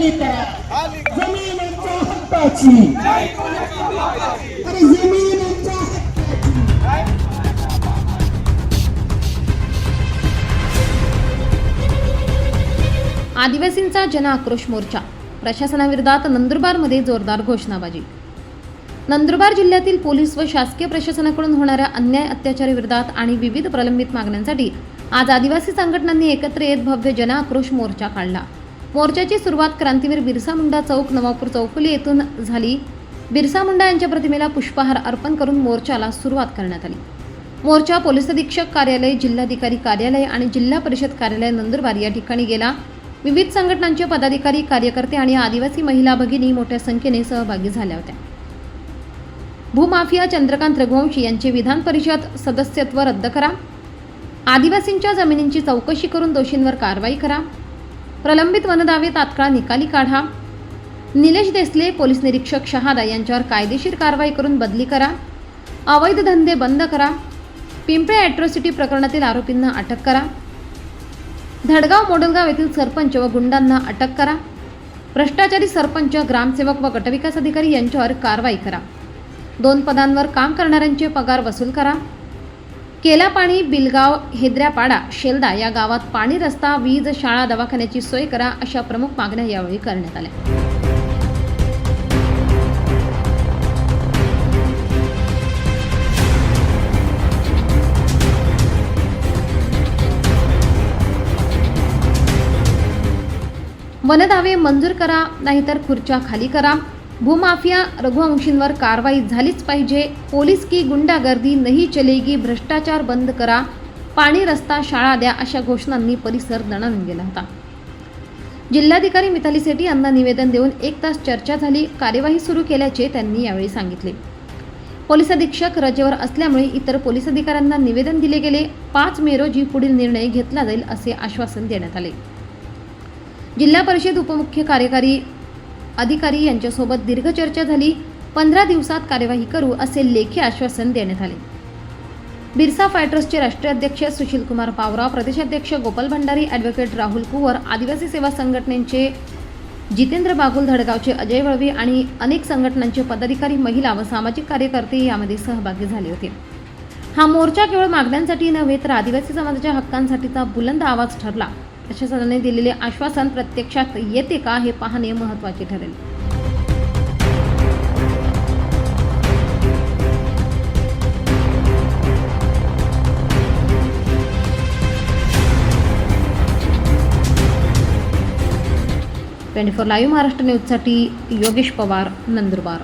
खाली करा जमीन आमच्या हक्काची. अरे जमीन आमच्या हक्काची. आदिवासींचा जन आक्रोश मोर्चा. प्रशासनाविरोधात नंदुरबारमध्ये जोरदार घोषणाबाजी. नंदुरबार जिल्ह्यातील पोलीस व शासकीय प्रशासनाकडून होणाऱ्या अन्याय अत्याचाराविरोधात आणि विविध प्रलंबित मागण्यांसाठी आज आदिवासी संघटनांनी एकत्र येत भव्य जन आक्रोश मोर्चा काढला. मोर्चाची सुरुवात क्रांतीवीर बिरसा मुंडा चौक नवापूर चौफुली येथून झाली. बिरसा मुंडा यांच्या प्रतिमेला पुष्पहार अर्पण करून मोर्चाला सुरुवात करण्यात आली. मोर्चा पोलीस अधीक्षक कार्यालय जिल्हाधिकारी कार्यालय आणि जिल्हा परिषद कार्यालय नंदुरबार या ठिकाणी गेला. विविध संघटनांचे पदाधिकारी कार्यकर्ते आणि आदिवासी महिला भगिनी मोठ्या संख्येने सहभागी झाल्या होत्या. भूमाफिया चंद्रकांत रघुवंशी यांचे विधान परिषद सदस्यत्व रद्द करा. आदिवासींच्या जमिनींची चौकशी करून दोषींवर कारवाई करा. प्रलंबित वनदावे तात्काळ निकाली काढा. निलेश देसले पोलीस निरीक्षक शहादा यांच्यावर कायदेशीर कारवाई करून बदली करा. अवैध धंदे बंद करा. पिंपळे ॲट्रॉसिटी प्रकरणातील आरोपींना अटक करा. धडगाव मोडलगाव येथील सरपंच व गुंडांना अटक करा. भ्रष्टाचारी सरपंच ग्रामसेवक व गटविकास अधिकारी यांच्यावर कारवाई करा. दोन पदांवर काम करणाऱ्यांचे पगार वसूल करा. केलापाणी बिलगाव हेद्र्यापाडा शेलदा या गावात पाणी रस्ता वीज शाळा दवाखान्याची सोय करा अशा प्रमुख मागण्या यावेळी करण्यात आल्या. वनदावे मंजूर करा नाहीतर खुर्च्या खाली करा. भूमाफिया रघुवंशींवर कारवाई झालीच पाहिजे. पोलीस की गुंडागर्दी नाही चलेगी. भ्रष्टाचार बंद करा. पाणी रस्ता शाळा द्या अशा घोषणांनी परिसर दणाणून गेला होता. जिल्हाधिकारी मिताली सेठी यांना निवेदन देऊन एक तास चर्चा झाली. कार्यवाही सुरू केल्याचे त्यांनी यावेळी सांगितले. पोलीस अधीक्षक रजेवर असल्यामुळे इतर पोलीस अधिकाऱ्यांना निवेदन दिले गेले. पाच मे रोजी पुढील निर्णय घेतला जाईल असे आश्वासन देण्यात आले. जिल्हा परिषद उपमुख्य कार्यकारी अधिकारी यांच्यासोबत दीर्घ चर्चा झाली. पंधरा दिवसात कार्यवाही करू असे लेखी आश्वासन देण्यात आले. बिरसा फायटर्सचे राष्ट्रीय अध्यक्ष सुशील कुमार पावरा प्रदेशाध्यक्ष गोपाल भंडारी ॲडव्होकेट राहुल कुवर आदिवासी सेवा संघटनेचे जितेंद्र बागुल धडगावचे अजय वळवी आणि अनेक संघटनांचे पदाधिकारी महिला व सामाजिक कार्यकर्ते यामध्ये सहभागी झाले होते. हा मोर्चा केवळ मागण्यांसाठी नव्हे तर आदिवासी समाजाच्या हक्कांसाठीचा बुलंद आवाज ठरला. प्रशासनाने दिलेले आश्वासन प्रत्यक्षात येते का हे पाहणे महत्त्वाचे ठरेल. ट्वेंटी फोर लाईव्ह महाराष्ट्र न्यूजसाठी योगेश पवार नंदुरबार.